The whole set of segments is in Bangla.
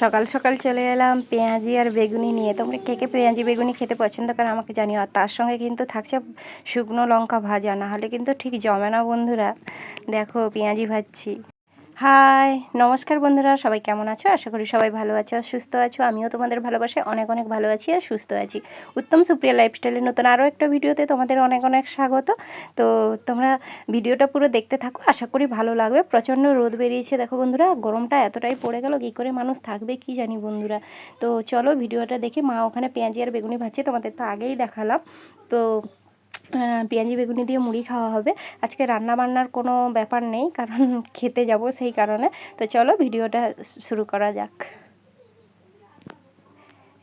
সকাল সকাল চলে এলাম, পেঁয়াজি আর বেগুনি নিয়ে। তোমরা কে কে পেঁয়াজি, বেগুনি খেতে পছন্দ করে আমাকে জানিও। আর তার সঙ্গে কিন্তু থাকছে শুকনো লঙ্কা ভাজা না হলে কিন্তু ঠিক জমে না বন্ধুরা। দেখো, পেঁয়াজি ভাজছি। হাই, নমস্কার বন্ধুরা, সবাই কেমন আছো? আশা করি সবাই ভালো আছো আর সুস্থ আছো। আমিও তোমাদের ভালোবাসায় অনেক অনেক ভালো আছি আর সুস্থ আছি। উত্তম সুপ্রিয়া লাইফস্টাইলের নতুন আরও একটা ভিডিওতে তোমাদের অনেক অনেক স্বাগত। তো তোমরা ভিডিওটা পুরো দেখতে থাকো, আশা করি ভালো লাগবে। প্রচণ্ড রোদ বেরিয়েছে, দেখো বন্ধুরা, গরমটা এতটাই পড়ে গেল, কী করে মানুষ থাকবে কি জানি বন্ধুরা। তো চলো ভিডিওটা দেখে মা ওখানে পেঁয়াজি আর বেগুনি ভাজছে, তোমাদের তো আগেই দেখালাম। তো পেঁয়াজি বেগুনি দিয়ে মুড়ি খাওয়া হবে। আজকে রান্না বান্নার কোনো ব্যাপার নেই, কারণ খেতে যাব সেই কারণে। তো চলো ভিডিওটা শুরু করা যাক।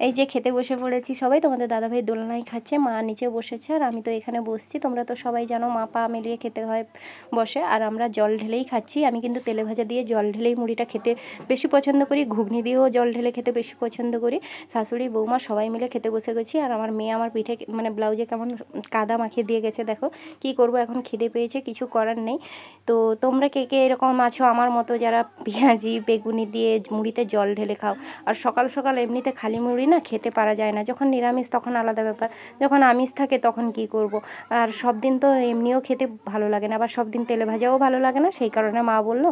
এই যে খেতে বসে পড়েছি সবাই, তোমাদের দাদাভাই দোলনায় খাচ্ছে, মা নিচে বসেছে আর আমি তো এখানে বসছি। তোমরা তো সবাই জানো মা পা মিলিয়ে খেতে হয়, বসে। আর আমরা জল ঢেলেই খাচ্ছি। আমি কিন্তু তেলে ভাজা দিয়ে জল ঢেলেই মুড়িটা খেতে বেশি পছন্দ করি, ঘুগনি দিয়েও জল ঢেলে খেতে বেশি পছন্দ করি। শাশুড়ি, বৌমা সবাই মিলে খেতে বসে গেছি আর আমার মেয়ে আমার পিঠে মানে ব্লাউজে কেমন কাদা মাখিয়ে দিয়ে গেছে, দেখো। কি করব এখন খিদে পেয়েছে, কিছু করার নেই। তো তোমরা কে কে এরকম আছো আমার মতো যারা পেঁয়াজি, বেগুনি দিয়ে মুড়িতে জল ঢেলে খাও? আর সকাল সকাল এমনিতে খালি মুড়ি না খেতে পারা যায় না। যখন নিরামিষ তখন আলাদা ব্যাপার। যখন আমিষ থাকে তখন কি করব? আর সব দিন তো এমনিও খেতে ভালো লাগে না, আবার সব দিন তেলে ভাজাও ভালো লাগে না। সেই কারণে মা বলল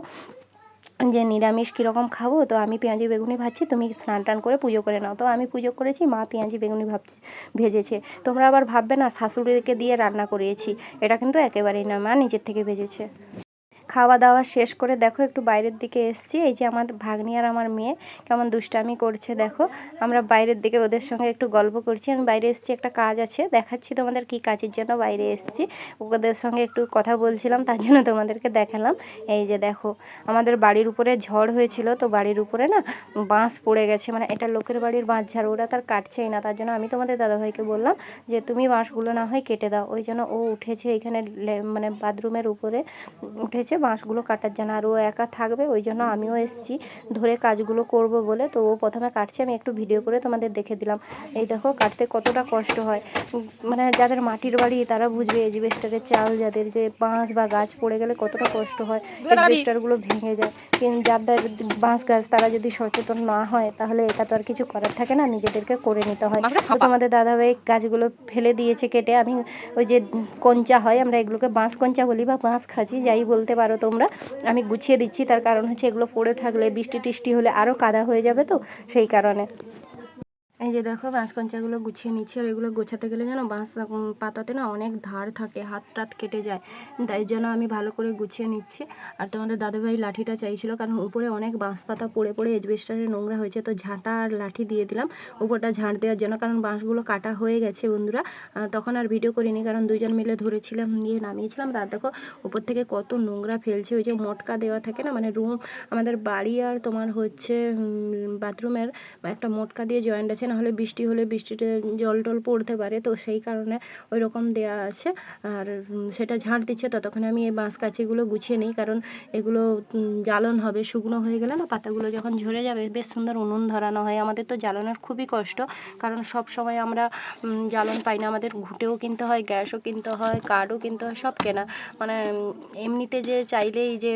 যে, নিরামিষ কীরকম খাব? তো আমি পেঁয়াজি বেগুনি ভাজছি, তুমি স্নান টান করে পুজো করে নাও। তো আমি পুজো করেছি, মা পেঁয়াজি বেগুনি ভাবছি, ভেজেছে। তোমরা আবার ভাববে না, শাশুড়িকে দিয়ে রান্না করিয়েছি। এটা কিন্তু একেবারেই না, মা নিজের থেকে ভেজেছে। খাওয়া দাওয়া শেষ করে দেখো একটু বাইরের দিকে এসছি। এই যে আমার ভাগ্নি আর আমার মেয়ে কেমন দুষ্টামি করছে দেখো। আমরা বাইরের দিকে ওদের সঙ্গে একটু গল্প করছি। আমি বাইরে এসেছি, একটা কাজ আছে। দেখাচ্ছি তোমাদের কি কাজের জন্য বাইরে এসেছি। ওদের সঙ্গে একটু কথা বলছিলাম, তার জন্য তোমাদেরকে দেখালাম। এই যে দেখো, আমাদের বাড়ির উপরে ঝড় হয়েছিল, তো বাড়ির উপরে না বাঁশ পড়ে গেছে। মানে এটা লোকের বাড়ির বাঁশ ঝাড়, ওরা তার কাটছেই না। তার জন্য আমি তোমাদের দাদাভাইকে বললাম যে, তুমি বাঁশগুলো না হয় কেটে দাও। ওই জন্য ও উঠেছে এখানে মানে বাথরুমের উপরে উঠেছে। বাঁশগুলো কাটার জন্য আর ও একা থাকবে ওই জন্য আমিও এসেছি ধরে কাজগুলো করব বলে। তো ও প্রথমে কাটছে আমি একটু ভিডিও করে তোমাদের দেখে দিলাম। এই দেখো কাটতে কতটা কষ্ট হয়। মানে যাদের মাটির বাড়ি তারা বুঝবে এজবেস্টারের চাল যাদের যে বাঁশ বা গাছ পড়ে গেলে কতটা কষ্ট হয় এজবেস্টারগুলো ভেঙে যায়। কিন্তু যাদের বাঁশ গাছ তারা যদি সচেতন না হয় তাহলে এটা তো আর কিছু করার থাকে না নিজেদেরকে করে নিতে হয়। তোমাদের দাদাভাই গাছগুলো ফেলে দিয়েছে কেটে। আমি ওই যে কঞ্চা হয় আমরা এগুলোকে বাঁশ কঞ্চা বলি বা বাঁশ খাঁচি যাই বলতে পারো তোমরা। আমি গুছিয়ে দিচ্ছি, তার কারণ হচ্ছে এগুলো পড়ে থাকলে বৃষ্টি টিষ্টি হলে আরও কাদা হয়ে যাবে তো, সেই কারণে। এই যে দেখো বাঁশ কঞ্চাগুলো গুছিয়ে নিচ্ছি, আর এগুলো গোছাতে গেলে যেন বাঁশ পাতাতে না অনেক ধার থাকে, হাত টাত কেটে যায়। তাই জন্য আমি ভালো করে গুছিয়ে নিচ্ছি। আর তোমাদের দাদুভাই লাঠিটা চাইছিল, কারণ উপরে অনেক বাঁশ পাতা পড়ে পড়ে এজবেস্টারে নোংরা হয়েছে, তো ঝাঁটা আর লাঠি দিয়ে দিলাম উপরটা ঝাঁট দেওয়ার জন্য, কারণ বাঁশগুলো কাটা হয়ে গেছে বন্ধুরা। তখন আর ভিডিও করিনি, কারণ দুজন মিলে ধরেছিলাম, নিয়ে নামিয়েছিলাম। তার দেখো উপর থেকে কত নোংরা ফেলছে, ওই যে মটকা দেওয়া থাকে না মানে রুম আমাদের বাড়ি আর তোমার হচ্ছে বাথরুমের একটা মটকা দিয়ে জয়েন্ট আছে নাহলে বৃষ্টি হলে বৃষ্টিতে জল টল পড়তে পারে, তো সেই কারণে ওই রকম দেওয়া আছে। আর সেটা ঝাঁট দিচ্ছে, ততক্ষণে আমি এই বাঁশ কাছিগুলো গুছিয়ে নিই, কারণ এগুলো জ্বালন হবে, শুকনো হয়ে গেলে না পাতাগুলো যখন ঝরে যাবে, বেশ সুন্দর উনুন ধরানো হয়। আমাদের তো জ্বালানোর খুবই কষ্ট, কারণ সব সময় আমরা জ্বালন পাই না। আমাদের ঘুঁটেও কিনতে হয়, গ্যাসও কিনতে হয় কাঠও কিনতে হয়, সব কেনা। মানে এমনিতে যে চাইলেই যে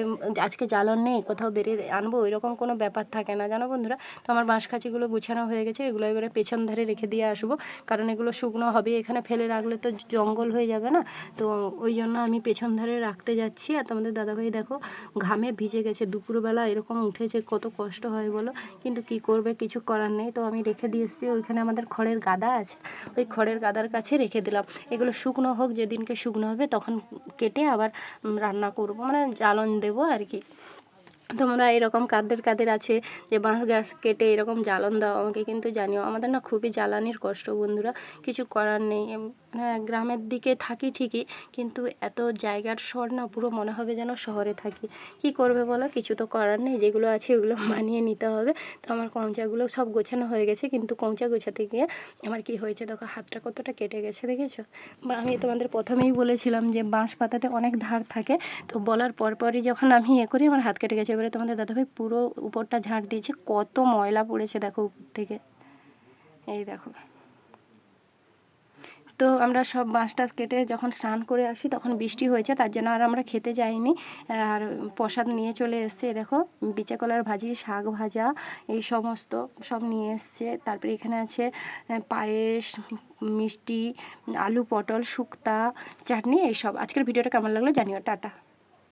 আজকে জ্বালন নেই, কোথাও বেরিয়ে আনব এরকম কোনো ব্যাপার থাকে না। জানো বন্ধুরা? তো আমার বাঁশ কাছিগুলো গুছানো হয়ে গেছে, এগুলো এবারে পেছন ধারে রেখে দিয়ে আসব। কারণ এগুলো শুকনো হবে, এখানে ফেলে রাখলে তো জঙ্গল হয়ে যাবে না। তো ওই জন্য আমি পেছন ধারে রাখতে যাচ্ছি। আর তোমাদের দাদাভাই দেখো, ঘামে ভিজে গেছে। দুপুরবেলা এরকম উঠেছে, কত কষ্ট হয় বলো? কিন্তু কি করবে, কিছু করার নেই। তো আমি রেখে দিয়ে এসেছি। ওইখানে আমাদের খড়ের গাদা আছে। ওই খড়ের গাদার কাছে রেখে দিলাম। এগুলো শুকনো হোক, যেদিনকে শুকনো হবে, তখন কেটে আবার রান্না করব। মানে জ্বালন দেবো আর কি। তোমরা এরকম কাদের কাদের আছে যে বাঁশ গাছ কেটে এরকম জ্বালান দাও আমাকে কিন্তু জানিও। আমাদের না খুবই জ্বালানির কষ্ট বন্ধুরা, কিছু করার নেই। গ্রামের দিকে থাকি ঠিকই, কিন্তু এত জায়গার শহর না, পুরো মনে হবে যেন শহরে থাকি। কি করবে বলো? কিছু তো করার নেই, যেগুলো আছে ওগুলো মানিয়ে নিতে হবে। তো আমার কঞ্চাগুলো সব গোছানো হয়ে গেছে, কিন্তু কঞ্চা গোছাতে গিয়ে আমার কি হয়েছে দেখো, হাতটা কতটা কেটে গেছে দেখেছ? বা আমি তোমাদের প্রথমেই বলেছিলাম যে বাঁশ পাতাতে অনেক ধার থাকে, তো বলার পরপরই যখন আমি এ করি, আমার হাত কেটে গেছে। এবারে তোমাদের দাদাভাই পুরো উপরটা ঝাঁট দিয়েছে, কত ময়লা পড়েছে দেখো উপর থেকে। এই দেখো। তো আমরা সব বাঁশ টাছ কেটে যখন স্নান করে আসি, তখন বৃষ্টি হয়েছে, তার জন্য আর আমরা খেতে যাইনি। আর প্রসাদ নিয়ে চলে এসছে দেখো, বিচাকলার ভাজি, শাক ভাজা, এই সমস্ত সব নিয়ে এসছে। তারপরে এখানে আছে পায়েস, মিষ্টি, আলু পটল, শুক্তা, চাটনি, এইসব। আজকের ভিডিওটা কেমন লাগল জানিও, টাটা।